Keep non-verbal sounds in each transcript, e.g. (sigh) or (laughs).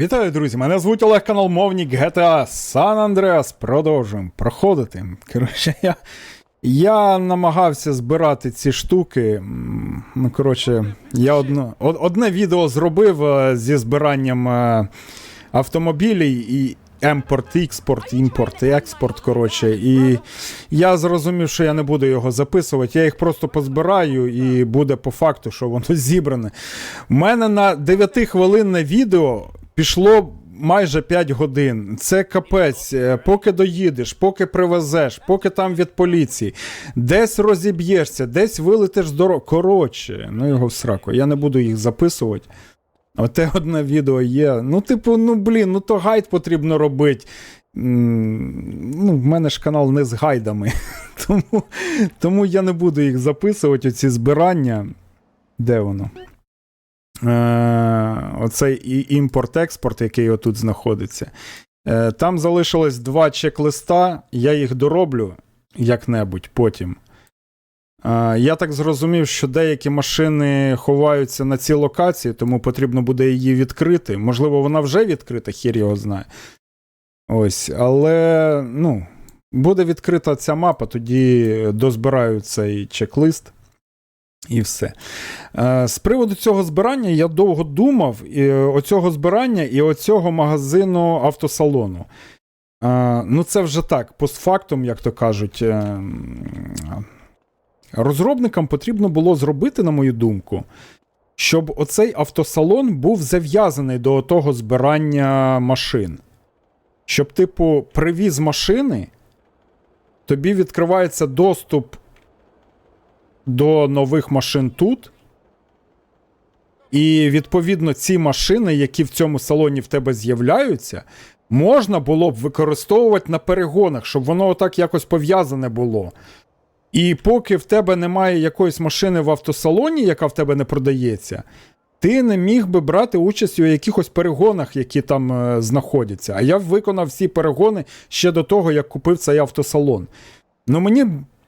Вітаю, друзі! Мене звуть Олег канал Мовник GTA San Andreas. Продовжуємо проходити. Коротше, я, я намагався збирати ці штуки. Ну, коротше, я одно, од- одне відео зробив е, зі збиранням е, автомобілів і емпорт, експорт, імпорт, експорт. Коротше, і я зрозумів, що я не буду його записувати. Я їх просто позбираю, і буде по факту, що воно (laughs) зібране. У мене на 9-хвилинне відео пішло майже 5 годин. Це капець. Е, Поки доїдеш, поки привезеш, поки там від поліції, десь розіб'єшся, десь вилетиш з дороги. Коротше, ну його в сраку. Я не буду їх записувати. Оте одне відео є. Ну, типу, ну блін, ну то гайд потрібно робити. Ну, в мене ж канал не з гайдами. (laughs) Тому, тому я не буду їх записувати, оці збирання. Де воно? Е, оцей імпорт-експорт, який отут знаходиться. Е, там залишилось два чек-листа, я їх дороблю як-небудь потім. Е, я так зрозумів, що деякі машини ховаються на цій локації, тому потрібно буде її відкрити. Можливо, вона вже відкрита, хір його знає. Ось, але ну, буде відкрита ця мапа, тоді дозбираю цей чек-лист. І все. Е, З приводу цього збирання я довго думав і, оцього збирання і оцього магазину автосалону. Е, Ну, це вже так, постфактум, як то кажуть. е, Розробникам потрібно було зробити, на мою думку, щоб оцей автосалон був зав'язаний до того збирання машин. Щоб, типу, привіз машини, тобі відкривається доступ до нових машин тут. І відповідно ці машини, які в цьому салоні в тебе з'являються, можна було б використовувати на перегонах, щоб воно отак якось пов'язане було. І поки в тебе немає якоїсь машини в автосалоні, яка в тебе не продається, ти не міг би брати участь у якихось перегонах, які там е, знаходяться. А я виконав всі перегони ще до того, як купив цей автосалон. Ну мені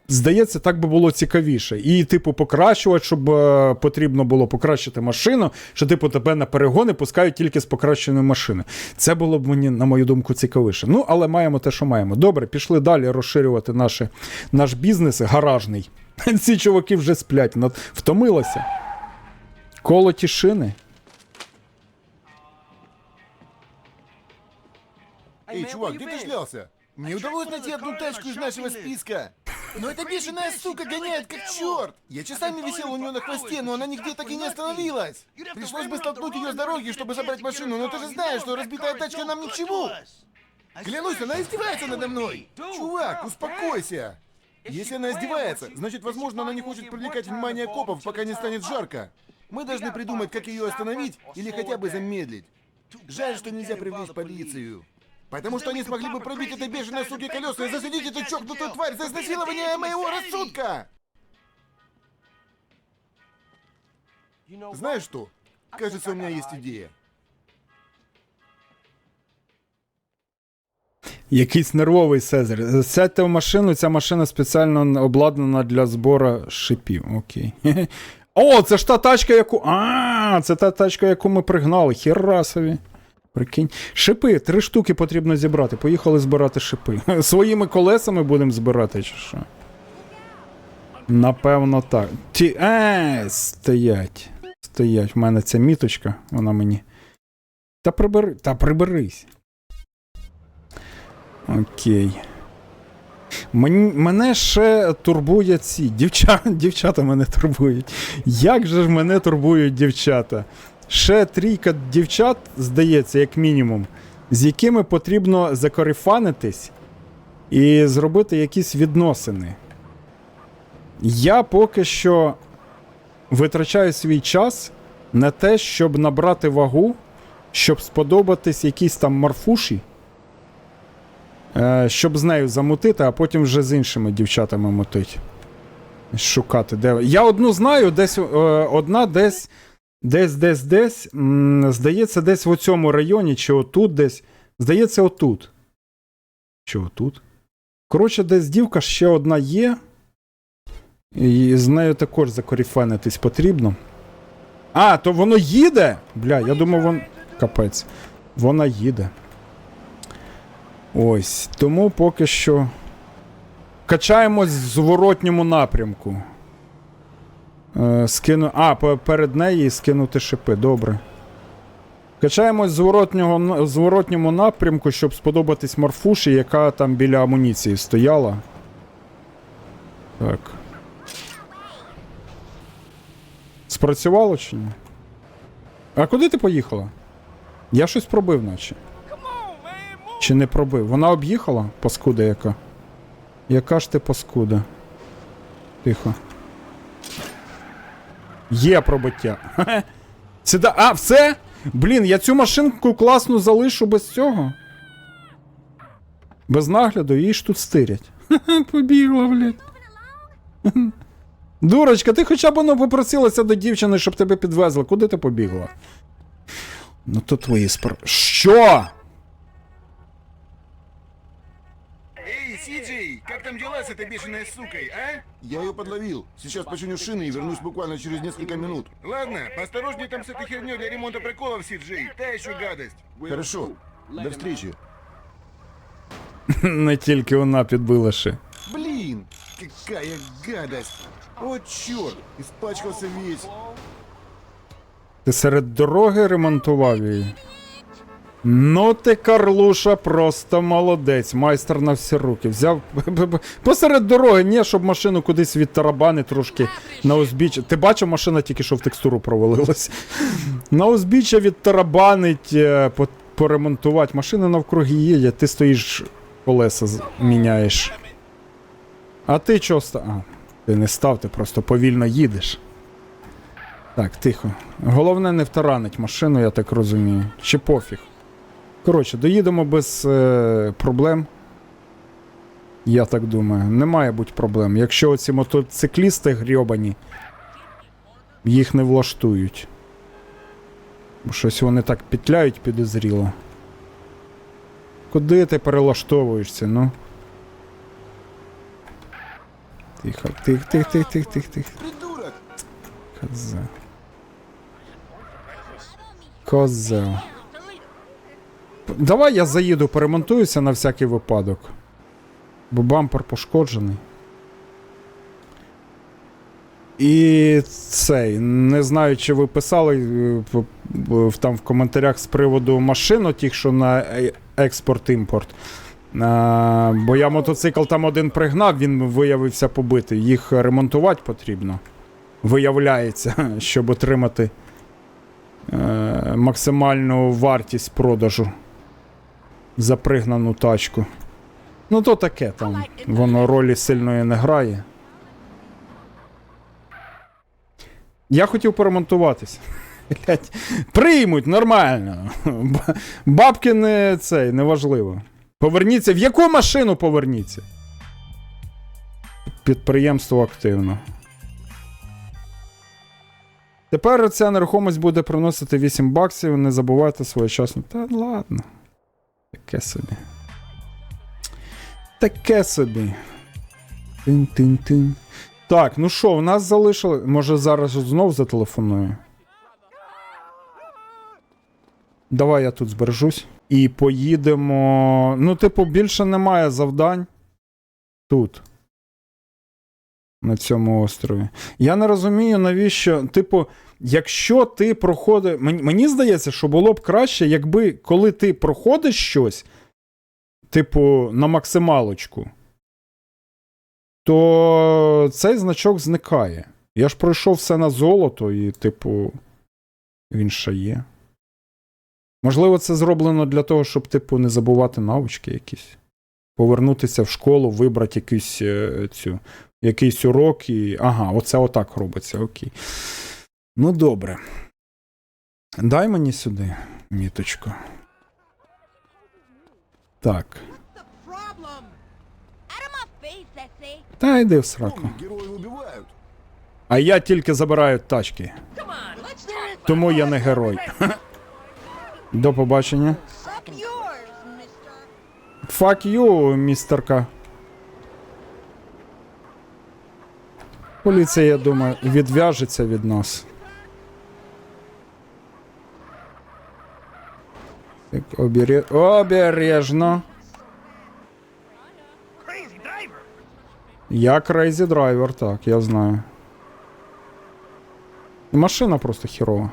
здається, так би було цікавіше. І, типу, покращувати, щоб е, потрібно було покращити машину, що, типу, тебе на перегони пускають тільки з покращеної машини. Це було б мені, на мою думку, цікавіше. Ну, але маємо те, що маємо. Добре, пішли далі розширювати наші, наш бізнес гаражний. (laughs) Ці чуваки вже сплять, над- втомилися. Колоті шини. Эй, чувак, где ты шлялся? Не удалось найти одну тачку из нашего списка. Но эта бешеная сука гоняет как черт! Я часами висел у нее на хвосте, но она нигде так и не остановилась. Пришлось бы столкнуть ее с дороги, чтобы забрать машину, но ты же знаешь, что разбитая тачка нам ни к чему. Клянусь, она издевается надо мной. Чувак, успокойся. Если она издевается, значит, возможно, она не хочет привлекать внимание копов, пока не станет жарко. Мы должны придумать, как ее остановить или хотя бы замедлить. Жаль, что нельзя привлечь полицию. Потому что они смогли бы пробить этой бешеной суке колеса и засадить эту чокнутую тварь за изнасилование моего рассудка! Знаешь что? Кажется, у меня есть идея. Якийсь нервовий Цезар. Сядьте в машину, ця машина спеціально обладнана для збору шипів. Окей. (laughs) О, це ж та тачка, яку. А, це та тачка, яку ми пригнали. Херасові. Прикинь. Шипи, три штуки потрібно зібрати. Поїхали збирати шипи. (laughs) Своїми колесами будемо збирати, чи що? Напевно, так. Ті. Е, стоять. Стоять. В мене ця міточка, вона мені. Та прибери. Та приберись. Окей. Мен, мене ще турбує ці. Дівча, (laughs) дівчата мене турбують. Як же ж мене турбують дівчата? Ще трійка дівчат, здається, як мінімум, з якими потрібно закорифанитись і зробити якісь відносини. Я поки що витрачаю свій час на те, щоб набрати вагу, щоб сподобатись якійсь там марфуші. Е, щоб з нею замутити, а потім вже з іншими дівчатами мутить. Шукати, де. Я одну знаю, десь е, одна десь, десь, десь, десь. здається, десь в цьому районі, чи отут десь. Здається, отут. Чи отут? Коротше, десь дівка ще одна є. І з нею також закоріфанитись потрібно. А, то воно їде? Бля, я думав, вон. Капець. Вона їде. Ось. Тому поки що. Качаємось в зворотньому напрямку. Е, скину... А, перед нею скинути шипи, добре. Качаємось зворотнього, зворотньому напрямку, щоб сподобатись Марфуші, яка там біля амуніції стояла. Так. Спрацювало чи ні? А куди ти поїхала? Я щось пробив, наче. Чи не пробив? Вона об'їхала? Паскуда яка. Яка ж ти паскуда? Тихо. Є пробиття. (laughs) Хе-хе. А, все? Блін, я цю машинку класну залишу без цього. Без нагляду, її ж тут стирять. (laughs) Побігла, блядь. (laughs) Дурочка, ти хоча б ну, попросилася до дівчини, щоб тебе підвезли. Куди ти побігла? Ну то твої спор... Що? Эй, Сиджей, как там дела с этой бешеной сукой, а? Я ее подловил. Сейчас починю шины и вернусь буквально через несколько минут. Ладно, поосторожней там с этой херней для ремонта приколов, Сиджей. Та еще гадость. Хорошо. До встречи. (laughs) Не тільки вона підбила ще. Блин, какая гадость. О, черт, испачкался весь. Ти серед дороги ремонтував її. Ну ти, Карлуша, просто молодець, майстер на всі руки. Взяв (laughs) посеред дороги, ні, щоб машину кудись відтарабани трошки на узбіччя. Ти бачив, машина тільки що в текстуру провалилась. (laughs) На узбіччя відтарабанить, е, поремонтувати. Машина навкруги їде, ти стоїш, колеса міняєш. А ти чого ста. А, ти не став, ти просто повільно їдеш. Так, тихо. Головне не втаранить машину, я так розумію. Чи пофіг. Коротше, доїдемо без е, проблем. Я так думаю. Не має бути проблем. Якщо оці мотоциклісти грьобані, їх не влаштують. Бо щось вони так петляють підозріло. Куди ти перелаштовуєшся, ну? Тихо, тих, тих, тих, тих, тих, тих. Козел. Козел. Давай я заїду, перемонтуюся на всякий випадок. Бо бампер пошкоджений. І цей, не знаю, чи ви писали е, там в коментарях з приводу машин, тих, що на е- експорт-імпорт. А, бо я мотоцикл там один пригнав, він виявився побитий. Їх ремонтувати потрібно виявляється, (laughs) щоб отримати е, максимальну вартість продажу за пригнану тачку. Ну, то таке там. Воно ролі сильної не грає. Я хотів поремонтуватись. Приймуть нормально. Бабки не цей, не важливо. Поверніться. В яку машину поверніться? Підприємство активно. Тепер ця нерухомість буде приносити 8 баксів, не забувайте своєчасно. Та ладно. Таке собі. Таке собі. Тин-тин-тин. Так, ну що, в нас залишилось. Може зараз знов зателефоную. Давай я тут збережусь. І поїдемо. Ну, типу, більше немає завдань. Тут. На цьому острові. Я не розумію, навіщо. Типу, якщо ти проходиш. Мені, здається, що було б краще, якби коли ти проходиш щось, типу, на максималочку, то цей значок зникає. Я ж пройшов все на золото, і, типу, він ще є. Можливо, це зроблено для того, щоб, типу, не забувати навички якісь. Повернутися в школу, вибрати якусь е, цю якийсь урок і. Ага, оце отак робиться, окей. Ну, добре. Дай мені сюди міточку. Так. Та йди в сраку. А я тільки забираю тачки. Тому я не герой. До побачення. Fuck you, містерка. Поліція, я думаю, відв'яжеться від нас. Так, Обері... Обережно. Я крейзі драйвер, так, я знаю. Машина просто хірова.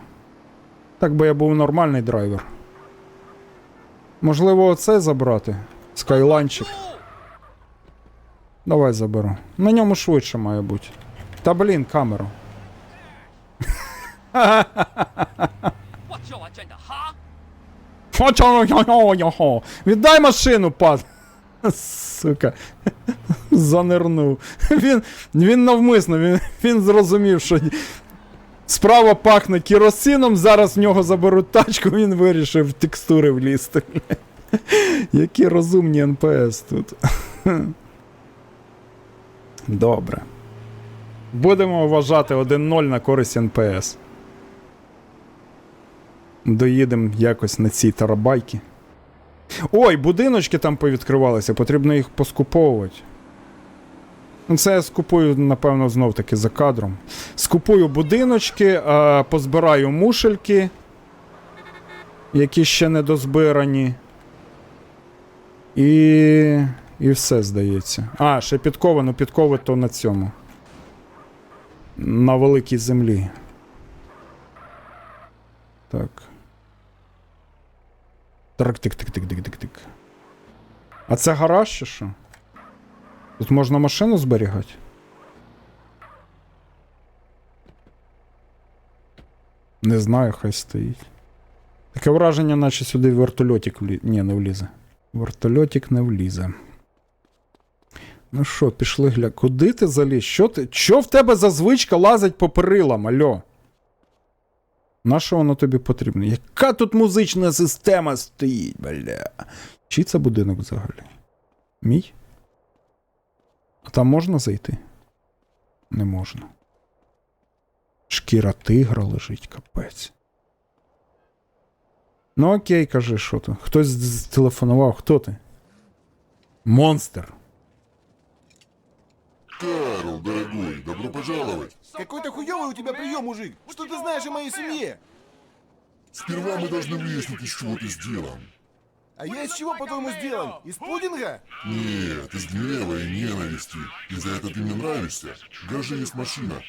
Так би я був нормальний драйвер. Можливо, оце забрати? Скайланчик. Давай заберу. На ньому швидше має бути. Та блін, камеру. (laughs) Віддай машину, пан. Сука. Занирнув. Він, він навмисно, він, він зрозумів, що справа пахне керосином, зараз в нього заберуть тачку, він вирішив в текстури влізти. Які розумні НПС тут. Добре. Будемо вважати 1-0 на користь НПС. Доїдемо якось на цій тарабайки. Ой, будиночки там повідкривалися, потрібно їх поскуповувати. Ну, Це я скупую, напевно, знов таки за кадром. Скупую будиночки, позбираю мушельки, які ще не дозбирані. І. І все здається. А, ще підкови, ну підкови то на цьому. На великій землі. Так. Так, тик тик тик тик тик тик А це гараж чи що? Тут можна машину зберігати? Не знаю, хай стоїть. Таке враження, наче сюди вертольотик влізе. Ні, не влізе. Вертольотик не влізе. Ну що, пішли гля. Куди ти заліз? Що ти? Що в тебе за звичка лазить по перилам, альо? На що воно тобі потрібно? Яка тут музична система стоїть, бля? Чий це будинок взагалі? Мій? А там можна зайти? Не можна. Шкіра тигра лежить, капець. Ну окей, кажи, що то. Хтось телефонував, хто ти? Монстр. Карл, дорогой, добро пожаловать. Какой-то хуёвый у тебя прием, мужик. Что ты знаешь о моей семье? Сперва мы должны выяснить, из чего ты сделан. А я из чего, по-твоему, сделан? Из пудинга? Нет, из гнева и ненависти. И за это ты мне нравишься. Гараже есть машина.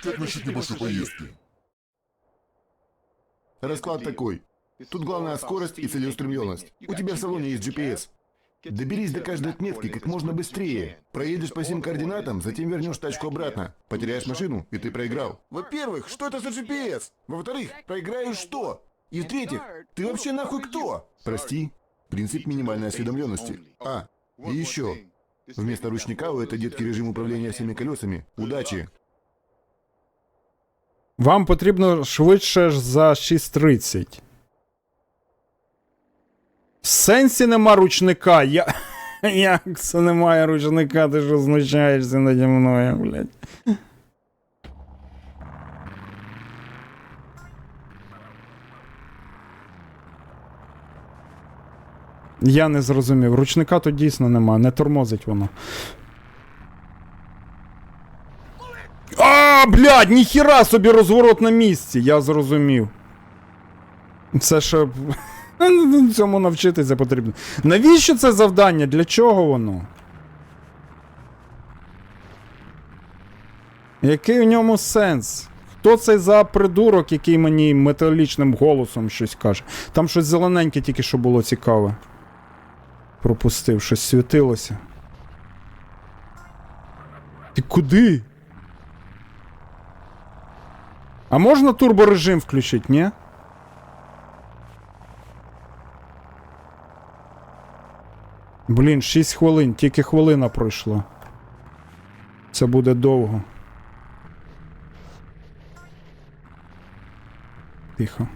Как насчет небольшой поездки? Расклад такой. Тут главная скорость и целеустремленность. У тебя в салоне есть GPS. Доберись до каждой отметки как можно быстрее. Проедешь по всем координатам, затем вернешь тачку обратно. Потеряешь машину, и ты проиграл. Во-первых, что это за GPS? Во-вторых, проиграешь что? И в-третьих, ты вообще нахуй кто? Прости, принцип минимальной осведомленности. А, и еще. Вместо ручника у этой детки режим управления всеми колесами. Удачи. Вам потрібно швидше за 6.30. В сенсі нема ручника. Я... (laughs) Як це немає ручника? Ти що знущаєшся наді мною, блядь. Я не зрозумів. Ручника тут дійсно нема, не тормозить воно. А, блядь, ніхіра собі розворот на місці, я зрозумів. Це ще. (laughs) Цьому навчитися потрібно. Навіщо це завдання? Для чого воно? Який у ньому сенс? Хто це за придурок, який мені металічним голосом щось каже? Там щось зелененьке тільки що було цікаве. Пропустив, щось світилося. Ти куди? А можна турборежим включити, ні? Блін, 6 хвилин, тільки хвилина пройшла. Це буде довго. Тихо.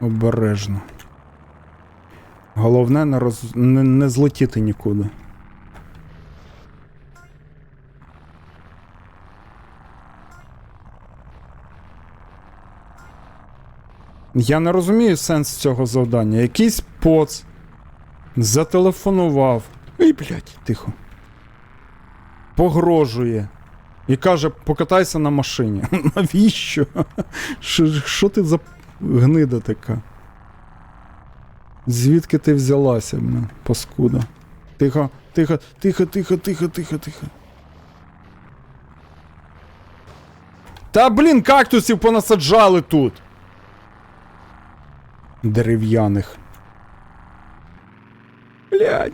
Обережно. Головне не, роз... не, не злетіти нікуди. Я не розумію сенс цього завдання. Якийсь поц зателефонував. Ей, блядь, тихо. Погрожує. І каже, покатайся на машині. (laughs) Навіщо? Що, ти за гнида така? Звідки ти взялася, блін, паскуда? Тихо, тихо, тихо, тихо, тихо, тихо, тихо. Та блін, кактусів понасаджали тут. Дерев'яних. Блядь.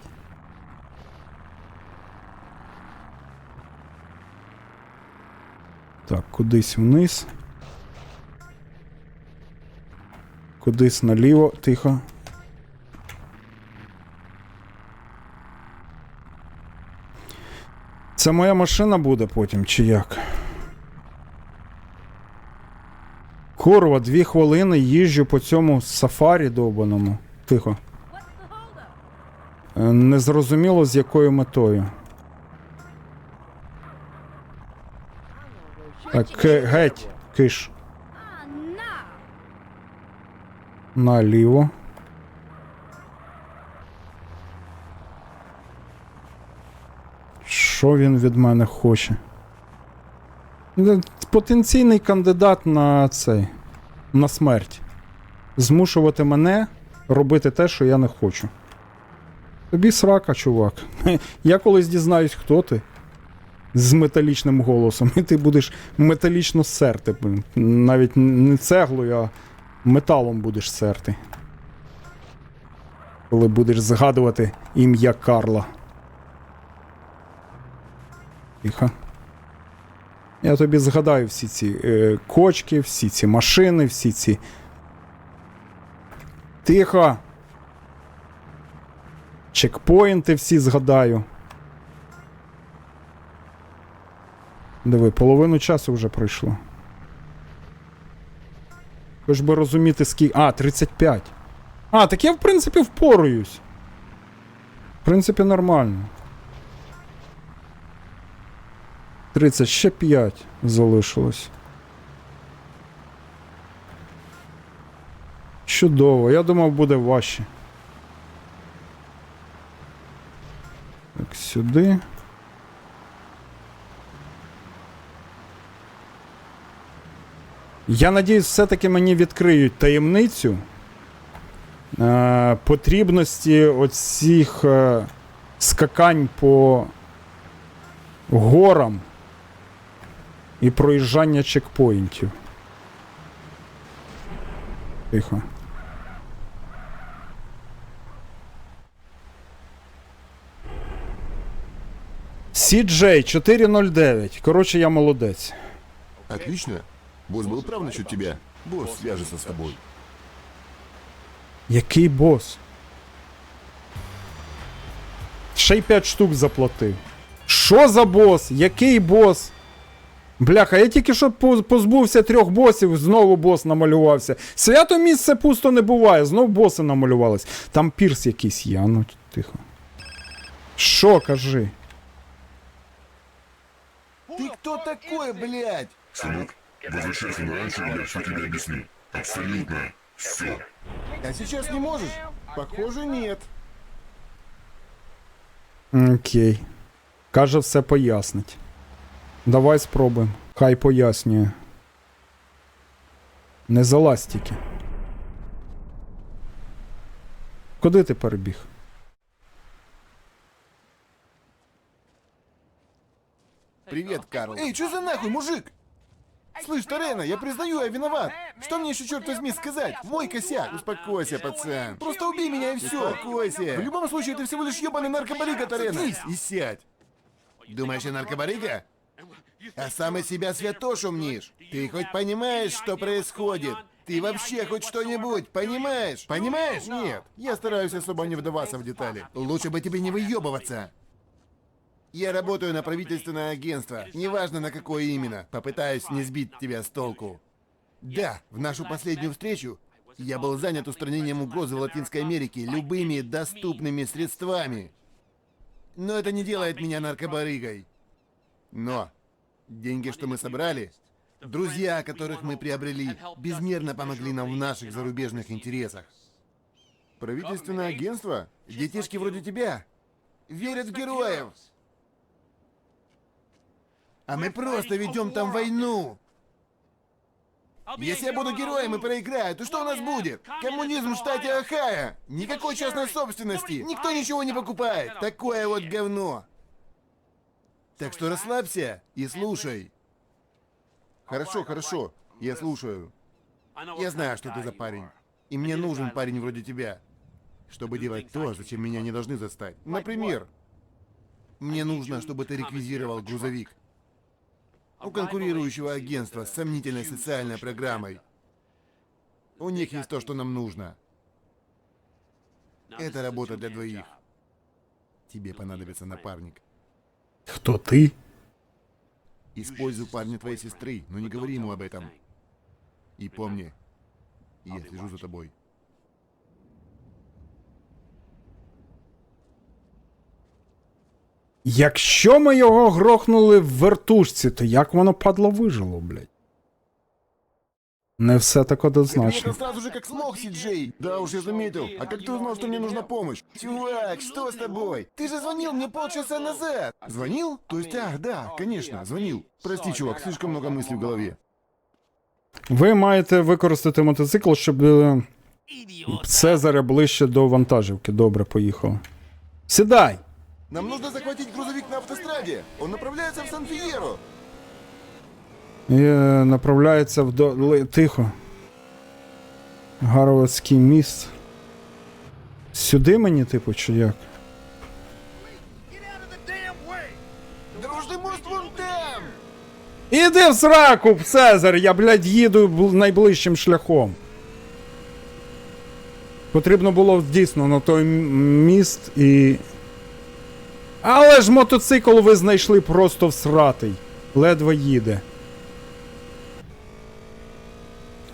Так, кудись вниз. Кудись наліво, тихо. Це моя машина буде потім, чи як? Курва, дві хвилини їжджу по цьому сафарі довбаному. Тихо. Е, Незрозуміло з якою метою. Так, геть, киш. Наліво. Що він від мене хоче? Е, Потенційний кандидат на цей. На смерть. Змушувати мене робити те, що я не хочу. Тобі срака, чувак. (laughs) Я колись дізнаюсь, хто ти. З металічним голосом, і ти будеш металічно серти. Навіть не цеглою, а металом будеш серти. Коли будеш згадувати ім'я Карла. Тихо. Я тобі згадаю всі ці е, кочки, всі ці машини, всі ці. Тихо. Чекпоінти всі згадаю. Диви, половину часу вже пройшло. Хоч би розуміти, скільки. А, 35. А, так я, в принципі, впораюсь. В принципі, нормально. 30, ще 5 залишилось. Чудово, я думав, буде важче. Так, сюди. Я надіюсь, все-таки мені відкриють таємницю е, потрібності оцих е, скакань по горам і проїжджання чекпоінтів. Тихо. CJ 409. Коротше, я молодець. Отлично. Босс был прав насчет тебя. Босс свяжется с тобой. Який бос? Ще й 5 штук заплатив. Що за бос? Який бос? Бляха, я тільки що поз- позбувся трьох босів, знову бос намалювався. Свято місце пусто не буває, знов боси намалювались. Там пірс якийсь є, а ну тихо. Що, кажи? Ты кто такой, блядь? Сынок, возвращайся на раньше, я все тебе объясню. Абсолютно все. А сейчас не можешь? Похоже, нет. Окей. Каже, все пояснить. Давай спробуємо. Хай пояснює. Не залазь тільки. Куди ти перебіг? Привет, Карл. Эй, что за нахуй, мужик? Слышь, Тарена, я признаю, я виноват. Что мне еще, черт возьми, сказать? Мой косяк. Успокойся, пацан. Просто убей меня и все. Успокойся. В любом случае, ты всего лишь ебаный наркобарига, Тарена. Садись и сядь. Думаешь, я наркобарига? А сам из себя святошу мнишь. Ты хоть понимаешь, что происходит? Ты вообще хоть что-нибудь понимаешь? Понимаешь? Нет. Я стараюсь особо не вдаваться в детали. Лучше бы тебе не выебываться. Я работаю на правительственное агентство. Неважно на какое именно. Попытаюсь не сбить тебя с толку. Да, в нашу последнюю встречу я был занят устранением угрозы в Латинской Америке любыми доступными средствами. Но это не делает меня наркобарыгой. Но деньги, что мы собрали, друзья, которых мы приобрели, безмерно помогли нам в наших зарубежных интересах. Правительственное агентство? Детишки вроде тебя верят в героев. А мы просто ведем там войну. Если я буду героем и проиграю, то что у нас будет? Коммунизм в штате Ohio. Никакой частной собственности. Никто ничего не покупает. Такое вот говно. Так что расслабься и слушай. Хорошо, хорошо. Я слушаю. Я знаю, что ты за парень. И мне нужен парень вроде тебя. Чтобы делать то, зачем меня не должны застать. Например, мне нужно, чтобы ты реквизировал грузовик. У конкурирующего агентства с сомнительной социальной программой. У них есть то, что нам нужно. Это работа для двоих. Тебе понадобится напарник. Хто ты? Используй парня твоей сестры, но не говори ему об этом. И помни, я слежу за тобой. Якщо ми його грохнули в вертушці, то як воно падло вижило, блядь? Не все так однозначно. Приехал сразу же как смог, Си-Джей. Да уж я заметил. А как ты узнал, что мне нужна помощь? Чувак, что с тобой? Ты же звонил мне полчаса назад. Звонил? То есть, ах, да, конечно, звонил. Прости, чувак, слишком много мыслей в голове. Ви маєте використати мотоцикл, щоб е, Цезаря ближче до вантажівки. Добре, поїхав. Сідай! Нам нужно захватить грузовик на автостраде. Он направляется в Сан-Фиеро. І е, направляється в до... Тихо. Гарвардський міст. Сюди мені, типу, чи як? Іди в сраку, Цезар! Я, блядь, їду найближчим шляхом. Потрібно було дійсно на той міст і. Але ж мотоцикл ви знайшли просто всратий. Ледве їде.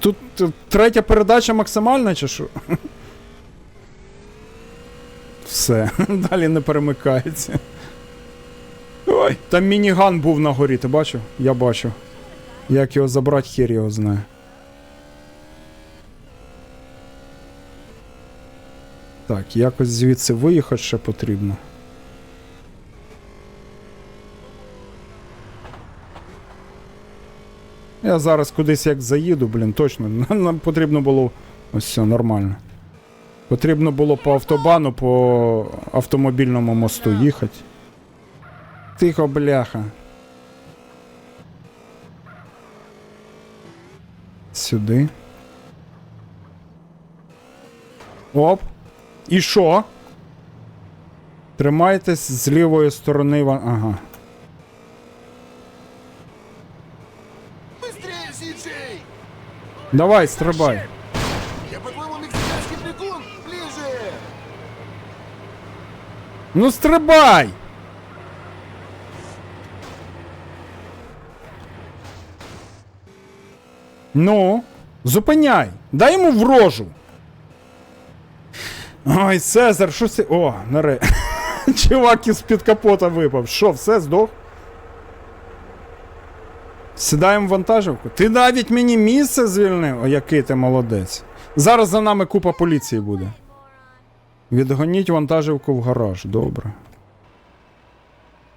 Тут е, третя передача максимальна, чи що? Все, (laughs) далі не перемикається. Ой, там мініган був на горі, ти бачив? Я бачив. Як його забрати, хер його знає. Так, якось звідси виїхати ще потрібно. Я зараз кудись як заїду, блін, точно. (laughs) Нам потрібно було. Ось все, нормально. Потрібно було по автобану, по автомобільному мосту їхати. Тихо, бляха. Сюди. Оп. І що? Тримайтесь з лівої сторони. Ага. Быстрее, Си-Джей. Давай, стрибай. Я, по-твоему, мексиканский прикун? Ближе. Ну стрибай! Ну, зупиняй! Дай йому в рожу. Ой, Цезар, що це. О, наре. (laughs) Чувак із-під капота випав. Що, все, здох? Сідаємо в вантажівку. Ти навіть мені місце звільнив. О, який ти молодець. Зараз за нами купа поліції буде. Відгоніть вантажівку в гараж, добре.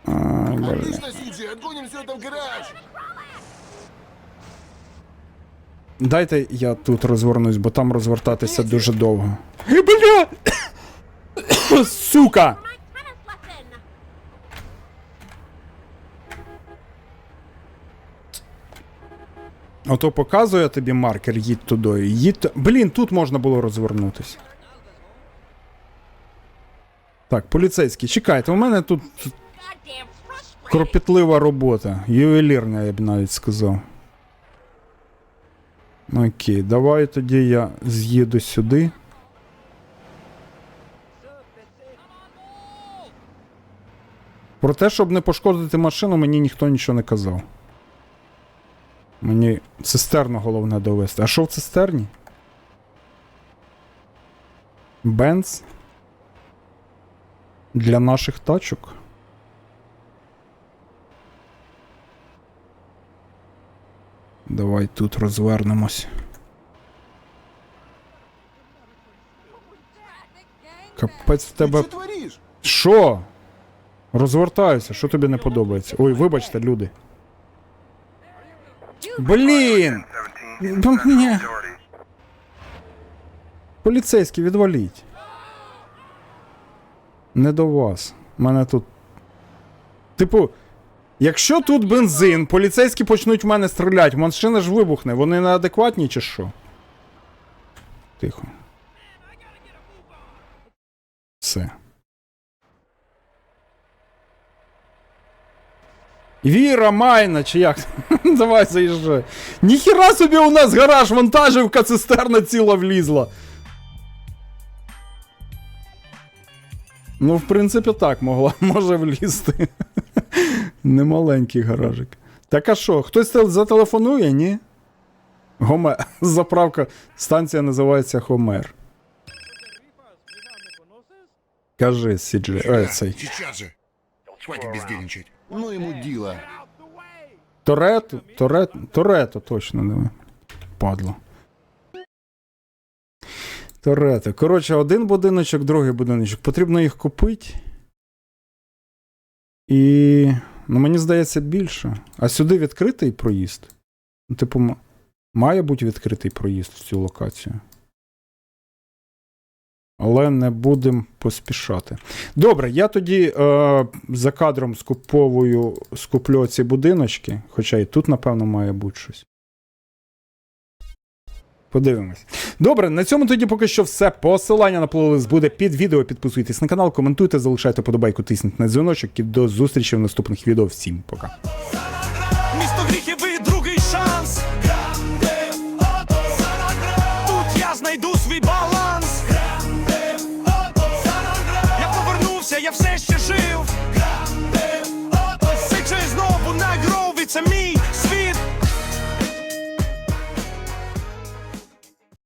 А. Отлично, Си-Джей, отгоним все это в гараж. Дайте я тут розвернусь, бо там розвертатися дуже довго. Бля! (coughs) Сука! Ото показує тобі маркер, їдь туди. Їдь. Блін, тут можна було розвернутися. Так, поліцейський, чекайте, у мене тут кропітлива робота. Ювелірна, я б навіть сказав. Окей, давай тоді я з'їду сюди. Про те, щоб не пошкодити машину, мені ніхто нічого не казав. Мені цистерну головне довести. А що в цистерні? Бенз? Для наших тачок? Давай тут розвернемось. Капець в тебе. Що? Розвертаюся, що тобі не подобається? Ой, вибачте, люди. Блін! Мені... Поліцейські, відваліть. Не до вас. Мене тут. Типу, якщо тут бензин, поліцейські почнуть в мене стріляти, машина ж вибухне, вони неадекватні чи що? Тихо. Все. Віра Майна, чи як? (laughs) Давай заїжджай. Ніхіра собі у нас гараж, вантажівка, цистерна ціла влізла. Ну, в принципі, так могла, (laughs) може влізти. Немаленький гаражик. Так а що, хтось зателефонує, ні? Гомер. (laughs) Заправка. Станція називається Хомер. Кажи, Сіджи. Е, цей. Сейчас же. Хватит бездельничать. Ну ему дила. Торетто? Торетто? Торетто, точно не. Падло. Торетто. Коротше, один будиночок, другий будиночок. Потрібно їх купити. І. Ну, мені здається, більше. А сюди відкритий проїзд? Ну, типу, має бути відкритий проїзд в цю локацію. Але не будемо поспішати. Добре, я тоді е, за кадром скуповую, скуплю ці будиночки, хоча і тут, напевно, має бути щось. Подивимось. Добре, на цьому тоді поки що все. Посилання на плейлист буде під відео. Підписуйтесь на канал, коментуйте, залишайте подобайку, тисніть на дзвіночок і до зустрічі в наступних відео. Всім пока.